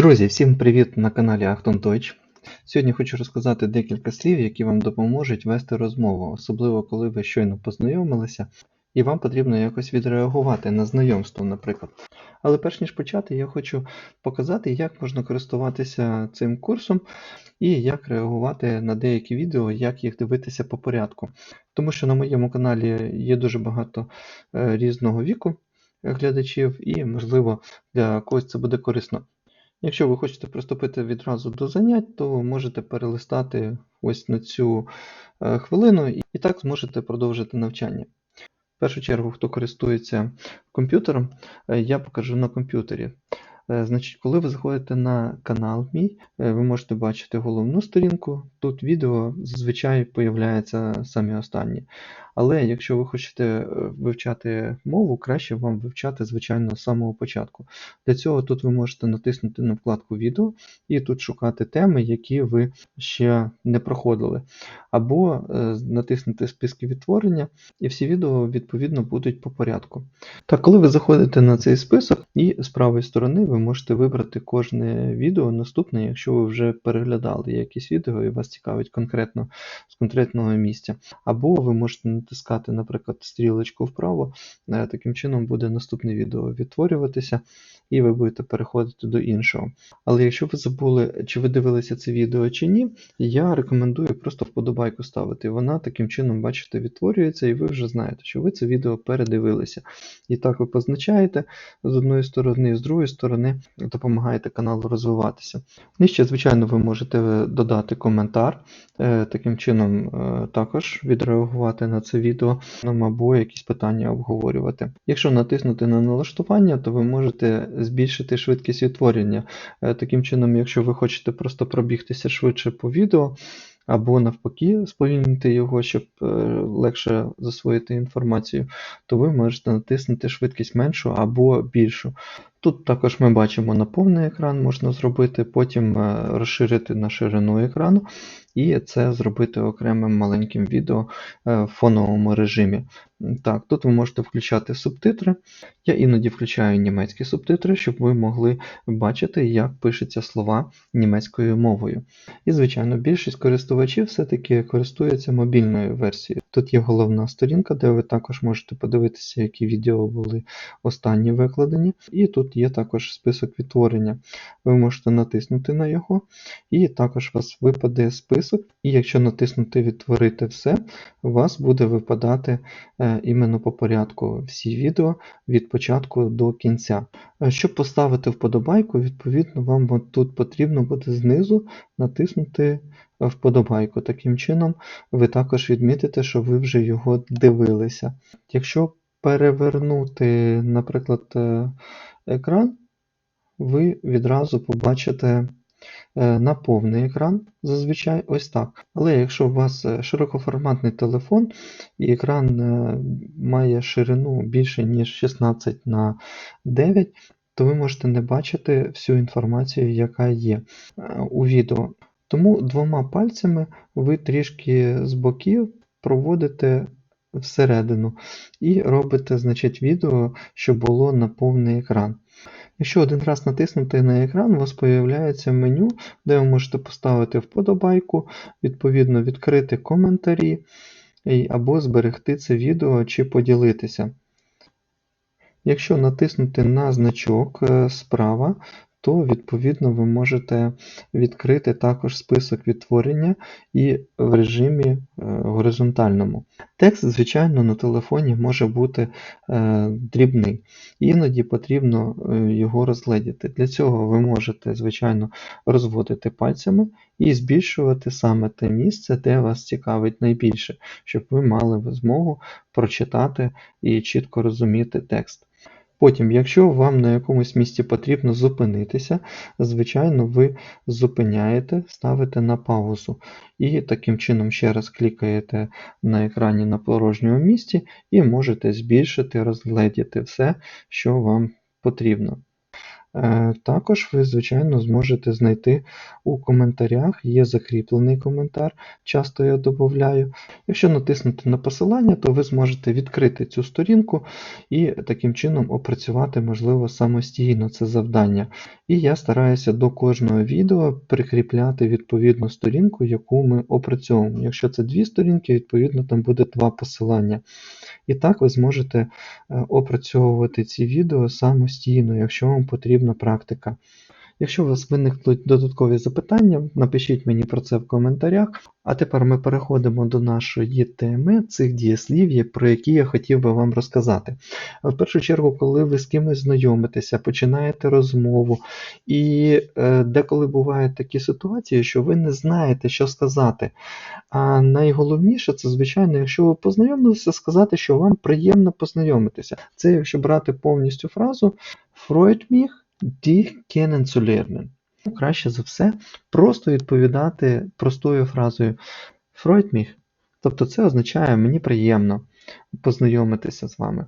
Друзі, всім привіт на каналі Achtung Deutsch. Сьогодні хочу розказати декілька слів, які вам допоможуть вести розмову, особливо коли ви щойно познайомилися, і вам потрібно якось відреагувати на знайомство, наприклад. Але перш ніж почати, я хочу показати, як можна користуватися цим курсом і як реагувати на деякі відео, як їх дивитися по порядку. Тому що на моєму каналі є дуже багато е, різного віку глядачів, і, можливо, для когось це буде корисно. Якщо ви хочете приступити відразу до занять, то можете перелистати ось на цю е, хвилину і так зможете продовжити навчання. В першу чергу, хто користується комп'ютером, е, я покажу на комп'ютері. Е, Значить, коли ви заходите на канал мій, ви можете бачити головну сторінку. Тут відео зазвичай появляється самі останні. Але якщо ви хочете е, вивчати мову, краще вам вивчати, звичайно, з самого початку. Для цього тут ви можете натиснути на вкладку відео і тут шукати теми, які ви ще не проходили. Або е, натиснути списки відтворення, і всі відео відповідно будуть по порядку. Так, коли ви заходите на цей список, і з правої сторони ви можете вибрати кожне відео наступне, якщо ви вже переглядали якісь відео і вас цікавить конкретно з конкретного місця. Або ви можете натискати, наприклад, стрілочку вправо, е, таким чином буде наступне відео відтворюватися, і ви будете переходити до іншого. Але якщо ви забули, чи ви дивилися це відео чи ні, я рекомендую просто вподобайку ставити. Вона таким чином, бачите, відтворюється, і ви вже знаєте, що ви це відео передивилися. І так ви позначаєте з одної сторони, з другої сторони допомагаєте каналу розвиватися. Нижче, звичайно, ви можете додати коментар, е, таким чином е, також відреагувати на це відео, або якісь питання обговорювати. Якщо натиснути на налаштування, то ви можете збільшити швидкість відтворення. Е, Таким чином, якщо ви хочете просто пробігтися швидше по відео, або навпаки сповільнити його, щоб е, легше засвоїти інформацію, то ви можете натиснути швидкість меншу або більшу. Тут також ми бачимо на повний екран можна зробити, потім е, розширити на ширину екрану, і це зробити окремим маленьким відео е, в фоновому режимі. Так, Тут ви можете включати субтитри. Я іноді включаю німецькі субтитри, щоб ви могли бачити, як пишуться слова німецькою мовою. І, звичайно, більшість користувачів все-таки користуються мобільною версією. Тут є головна сторінка, де ви також можете подивитися, які відео були останні викладені. І тут є також список відтворення. Ви можете натиснути на його, і також у вас випаде список. І якщо натиснути Відтворити все, у вас буде випадати е, іменно по порядку всі відео від початку до кінця. Е, Щоб поставити вподобайку, відповідно, вам тут потрібно буде знизу натиснути вподобайку. Таким чином, ви також відмітите, що ви вже його дивилися. Якщо перевернути, наприклад, е, екран, ви відразу побачите е, на повний екран, зазвичай ось так. Але якщо у вас е, широкоформатний телефон і екран е, має ширину більше, ніж 16 на 9, то ви можете не бачити всю інформацію, яка є у відео. Тому двома пальцями ви трішки з боків проводите всередину і робите значить, відео, щоб було на повний екран. Якщо один раз натиснути на екран, у вас з'являється меню, де ви можете поставити вподобайку, відповідно відкрити коментарі або зберегти це відео чи поділитися. Якщо натиснути на значок е, справа, то відповідно ви можете відкрити також список відтворення і в режимі е, горизонтальному. Текст, звичайно, на телефоні може бути е, дрібний, іноді потрібно е, його розгледіти. Для цього ви можете, звичайно, розводити пальцями і збільшувати саме те місце, де вас цікавить найбільше, щоб ви мали змогу прочитати і чітко розуміти текст. Потім, якщо вам на якомусь місці потрібно зупинитися, звичайно, ви зупиняєте, ставите на паузу. І таким чином ще раз клікаєте на екрані на порожньому місці і можете збільшити, розгледіти все, що вам потрібно. Е, також ви, звичайно, зможете знайти у коментарях, є закріплений коментар, часто я додаю. Якщо натиснути на посилання, то ви зможете відкрити цю сторінку і таким чином опрацювати, можливо, самостійно це завдання. І я стараюся до кожного відео прикріпляти відповідну сторінку, яку ми опрацьовуємо. Якщо це дві сторінки, відповідно там буде два посилання. І так ви зможете е, опрацьовувати ці відео самостійно, якщо вам потрібна практика. Якщо у вас виникнуть додаткові запитання, напишіть мені про це в коментарях. А тепер ми переходимо до нашої теми цих дієслів, про які я хотів би вам розказати. В першу чергу, коли ви з кимось знайомитеся, починаєте розмову, і е, деколи бувають такі ситуації, що ви не знаєте, що сказати. А найголовніше це, звичайно, якщо ви познайомилися, сказати, що вам приємно познайомитися. Це якщо брати повністю фразу Freud міг dich kennenzulernen. Краще за все просто відповідати простою фразою Freut mich. Тобто це означає мені приємно познайомитися з вами.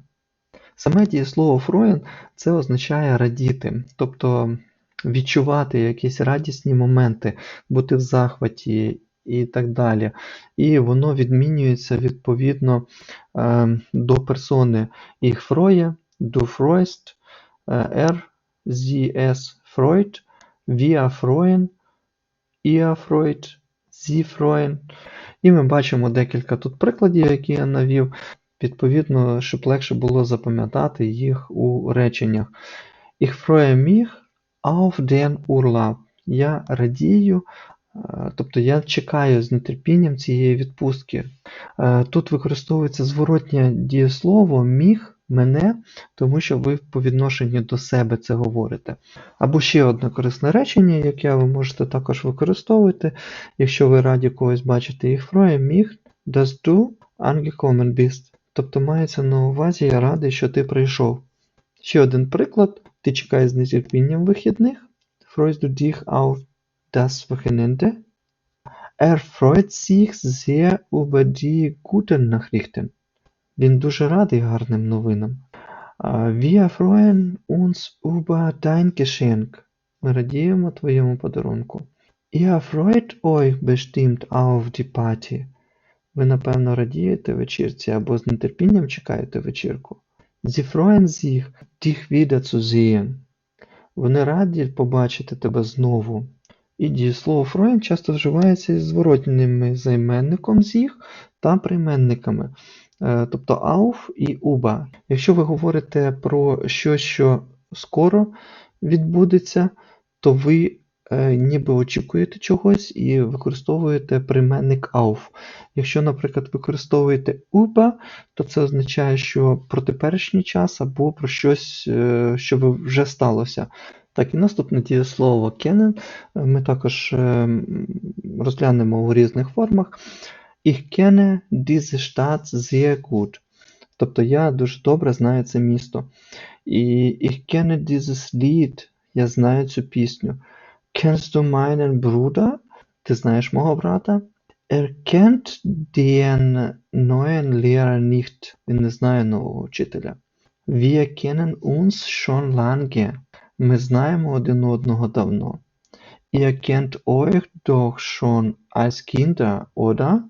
Саме дієслово freuen це означає радіти, тобто відчувати якісь радісні моменти, бути в захваті і так далі. І воно відмінюється відповідно е, до персони Ich freue, du freust, er sie es freut, wir freuen, ihr freut, sie freuen. І ми бачимо декілька тут прикладів, які я навів. Відповідно, щоб легше було запам'ятати їх у реченнях. Ich freue mich auf den Urlaub. Я радію, тобто я чекаю з нетерпінням цієї відпустки. Тут використовується зворотнє дієслово міг мене, тому що ви по відношенню до себе це говорите. Або ще одне корисне речення, яке ви можете також використовувати, якщо ви раді когось бачити їх freue mich, dass du angekommen bist. Тобто мається на увазі, я радий, що ти прийшов. Ще один приклад. Ти чекаєш з нетерпінням вихідних. Freust du dich auf das Wochenende? Er freut sich sehr über die guten Nachrichten. Він дуже радий гарним новинам. Wir freuen uns über dein Geschenk. Ми радіємо твоєму подарунку. Ihr freut euch bestimmt auf die Party. Ви, напевно, радієте вечірці або з нетерпінням чекаєте вечірку. Sie freuen sich, dich wiederzusehen. Вони раді побачити тебе знову. І дієслово freuen часто вживається із зворотним займенником sich та прийменниками. Е, тобто auf і uba. Якщо ви говорите про щось, що скоро відбудеться, то ви е, ніби очікуєте чогось і використовуєте прийменник auf. Якщо, наприклад, використовуєте uba, то це означає, що про теперішній час або про щось, е, що вже сталося. Так, і наступне дієслово kennen ми також розглянемо у різних формах. Ich kenne diese Stadt sehr gut. Тобто я дуже добре знаю це місто. І ich kenne dieses Lied. Я знаю цю пісню. Kennst du meinen Bruder? Ти знаєш мого брата? Er kennt den neuen Lehrer nicht. Він не знає нового вчителя. Wir kennen uns schon lange. Ми знаємо один одного давно. Ihr kennt euch doch schon als Kinder, oder?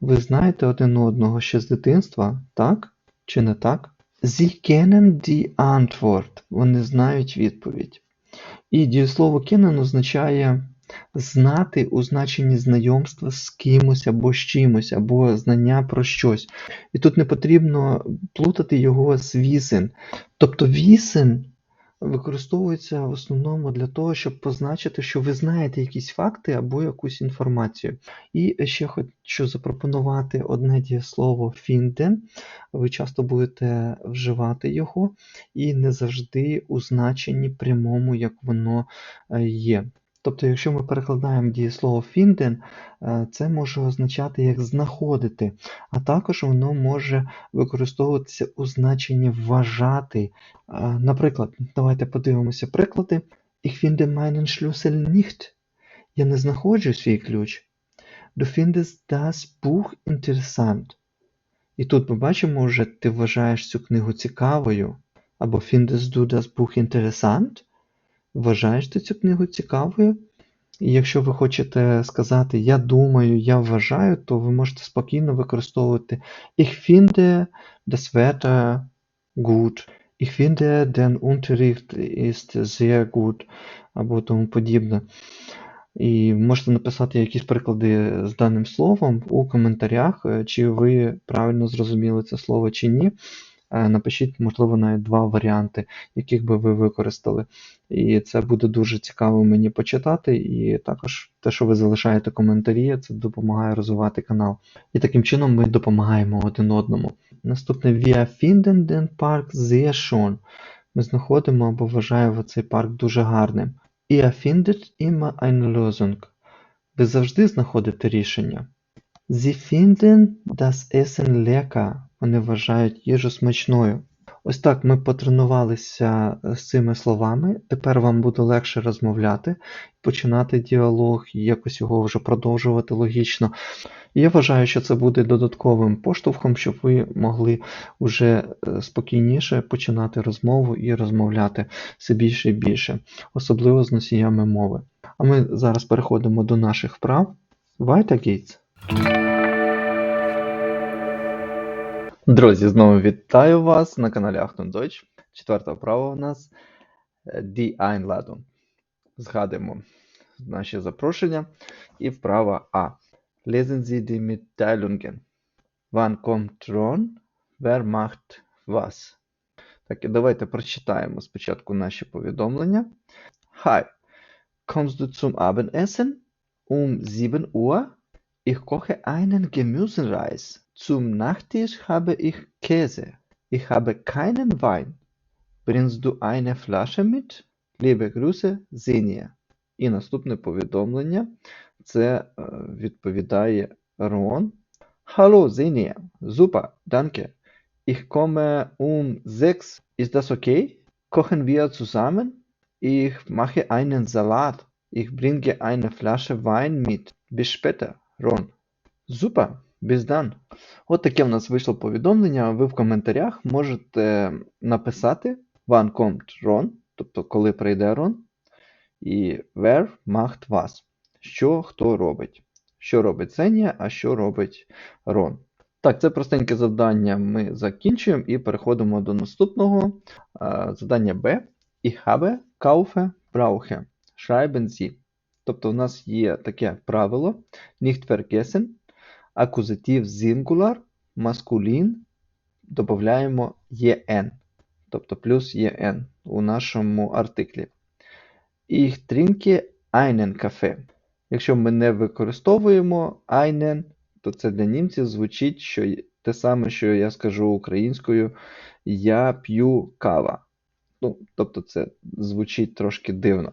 Ви знаєте один одного ще з дитинства, так? Чи не так? Sie kennen die Antwort. Вони знають відповідь. І дієслово kennen означає знати у значенні знайомства з кимось або з чимось, або знання про щось. І тут не потрібно плутати його з вісен. Тобто вісен використовується в основному для того, щоб позначити, що ви знаєте якісь факти або якусь інформацію. І ще хочу запропонувати одне дієслово finden. Ви часто будете вживати його, і не завжди у значенні прямому, як воно е, є. Тобто, якщо ми перекладаємо дієслово finden, е, це може означати як знаходити, а також воно може використовуватися у значенні вважати. Е, наприклад, давайте подивимося приклади. Ich finde meinen Schlüssel nicht. Я не знаходжу свій ключ. Du findest das Buch interessant. І тут ми бачимо вже, ти вважаєш цю книгу цікавою. Або findest du das Buch interessant? Вважаєш ти цю книгу цікавою? І якщо ви хочете сказати Я думаю, я вважаю, то ви можете спокійно використовувати Ich finde das Wetter gut. Ich finde, den Unterricht ist sehr gut або тому подібне. І можете написати якісь приклади з даним словом у коментарях, чи ви правильно зрозуміли це слово чи ні. Е, Напишіть, можливо, навіть два варіанти, яких би ви використали. І це буде дуже цікаво мені почитати. І також те, що ви залишаєте коментарі, це допомагає розвивати канал. І таким чином ми допомагаємо один одному. Наступне Wir finden den Park sehr. Ми знаходимо або вважаємо цей парк дуже гарним. Ihr findet immer eine Lösung. Ви завжди знаходите рішення. Sie finden das Essen lecker. Вони вважають їжу смачною. Ось так ми потренувалися з цими словами. Тепер вам буде легше розмовляти, починати діалог, і якось його вже продовжувати логічно. Я вважаю, що це буде додатковим поштовхом, щоб ви могли вже е, спокійніше починати розмову і розмовляти все більше і більше, особливо з носіями мови. А ми зараз переходимо до наших вправ. Weiter geht's! Друзі, знову вітаю вас на каналі Achtung Deutsch. Четверта вправа у нас е, Die Einladung. Згадуємо наші запрошення. І вправа А. Lesen Sie die Mitteilungen. Wann kommt Ron? Wer macht was? Так, і давайте прочитаємо спочатку наші повідомлення. Hi, kommst du zum Abendessen? Um 7 Uhr? Ich koche einen Gemüsereis. Zum Nachtisch habe ich Käse. Ich habe keinen Wein. Bringst du eine Flasche mit? Liebe Grüße, Zenia. І наступне повідомлення. Це е, відповідає Рон. Hallo Zenia. Super, danke. Ich komme um 6. Ist das okay? Kochen wir zusammen? Ich mache einen Salat. Ich bringe eine Flasche Wein mit. Bis später, Super, bis dann. От таке в нас вийшло повідомлення. Ви в коментарях можете написати Wann kommt Ron, тобто коли прийде Рон, і Wer macht was. Що хто робить. Що робить Зенія, а що робить Рон. Так, це простеньке завдання ми закінчуємо і переходимо до наступного. А, Завдання Б. Ich habe, kaufe, brauche. Schreiben Sie. Тобто у нас є таке правило nicht vergessen, акузатив singular, маскулін, додаємо «en», тобто плюс «en» у нашому артиклі. Ich trinke einen Kaffee. Якщо ми не використовуємо einen, то це для німців звучить що те саме, що я скажу українською Я п'ю кава. Ну, тобто це звучить трошки дивно.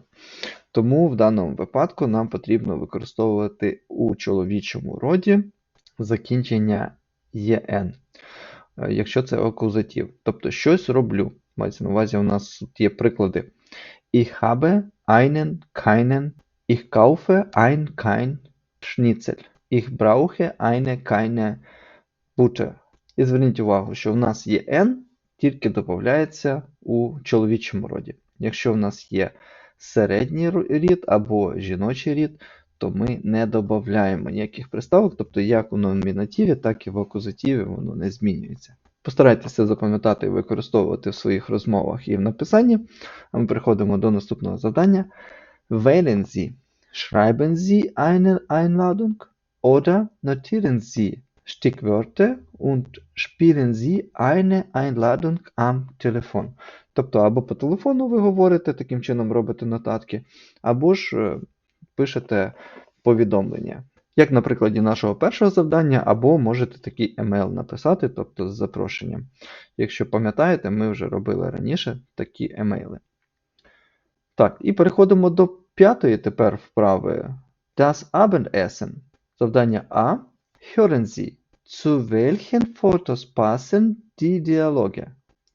Тому в даному випадку нам потрібно використовувати у чоловічому роді закінчення «en», е, якщо це акузатив. Тобто щось роблю. Мається на увазі, у нас тут є приклади. Ich habe einen, keinen, ich kaufe ein, kein Schnitzel. Ich brauche eine, keine Butter. І зверніть увагу, що в нас є N, тільки додається у чоловічому роді. Якщо в нас є середній рід або жіночий рід, то ми не додаємо ніяких приставок, тобто як у номінативі, так і в акузативі воно не змінюється. Постарайтеся запам'ятати і використовувати в своїх розмовах і в написанні. А ми переходимо до наступного завдання. Wählen Sie. Schreiben Sie eine Einladung oder notieren Sie Stichwörter und spielen Sie eine Einladung am Telefon. Тобто, або по телефону ви говорите, таким чином робите нотатки, або ж е, пишете повідомлення. Як на прикладі нашого першого завдання, або можете такий емейл написати, тобто з запрошенням. Якщо пам'ятаєте, ми вже робили раніше такі емейли. Так, і переходимо до п'ятої тепер вправи. Das Abendessen. Завдання А. Hören Sie. Zu welchen Fotos passen die Dialoge?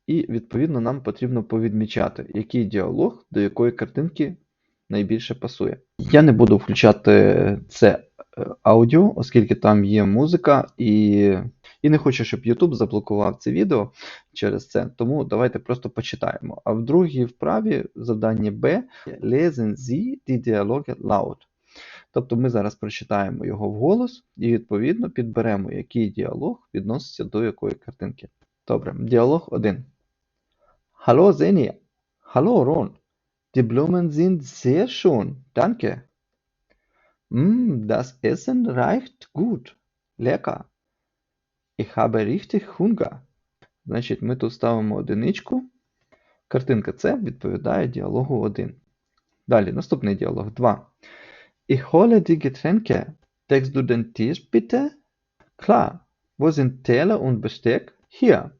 І, відповідно, нам потрібно повідмічати, який діалог до якої картинки найбільше пасує. Я не буду включати це е, аудіо, оскільки там є музика, і, і не хочу, щоб YouTube заблокував це відео через це. Тому давайте просто почитаємо. А в другій вправі завдання Б Lesen Sie die Dialoge laut. Тобто ми зараз прочитаємо його вголос і, відповідно, підберемо, який діалог відноситься до якої картинки. Добре, діалог 1. Hallo Seni. Hallo Ron. Die Blumen sind sehr schön. Danke. Mm, das Essen riecht gut. Lecker. Ich habe richtig Hunger. Значить, ми тут ставимо одиничку. Картинка С відповідає діалогу 1. Далі, наступний діалог 2. Ich hole die Getränke. Deckst du den Tisch bitte? Klar. Wo sind Teller und Besteck? Hier.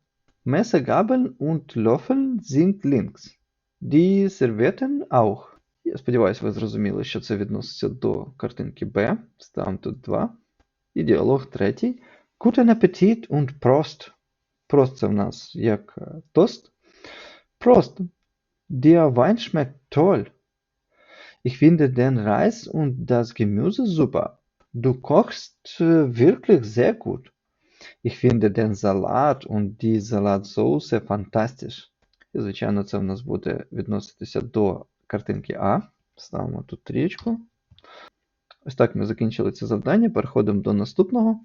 Messer, Gabeln und Löffel sind links. Die Servietten auch. Я сподіваюся, ви зрозуміли, що це відноситься до картинки Б. Ставимо тут 2. І діалог третій. Guten Appetit und Prost. Prost це в нас як е, тост. Prost. Der Wein schmeckt toll. Ich finde den Reis und das Gemüse super. Du kochst äh, wirklich sehr gut. Ich finde den Salat und die Salatsauce fantastisch. І, звичайно, це в нас буде відноситися до картинки А. Ставимо тут трієчку. Ось так ми закінчили це завдання. Переходимо до наступного.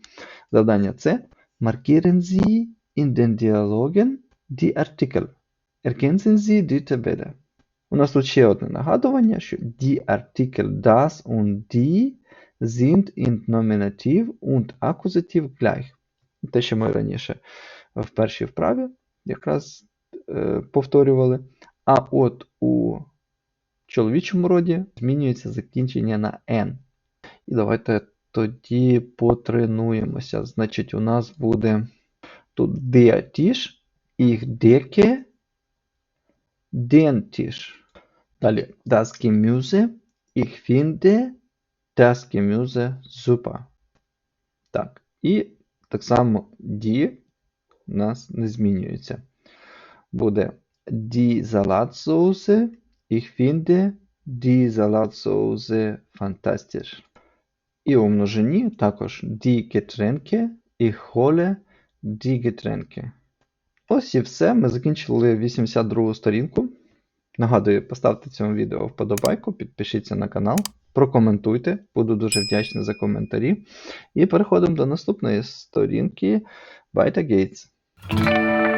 Завдання С. Markieren Sie in den Dialogen die Artikel. Ergänzen Sie die Tabelle. У нас тут ще одне нагадування, що die Artikel das und die sind in Nominativ und Akkusativ gleich. Те, що ми раніше в першій вправі якраз е, повторювали. А от у чоловічому роді змінюється закінчення на N. І давайте тоді потренуємося. Значить, у нас буде тут der Tisch, ich decke den Tisch. Далі das Gemüse, ich finde das Gemüse super. Так, і так само die у нас не змінюється. Буде die Salatsauce, ich finde die Salatsauce fantastisch. І у множині також die Getränke, ich hole die Getränke. Ось і все. Ми закінчили 82 сторінку. Нагадую, поставте цьому відео вподобайку, підпишіться на канал, прокоментуйте, буду дуже вдячний за коментарі. І переходимо до наступної сторінки Byte Gates.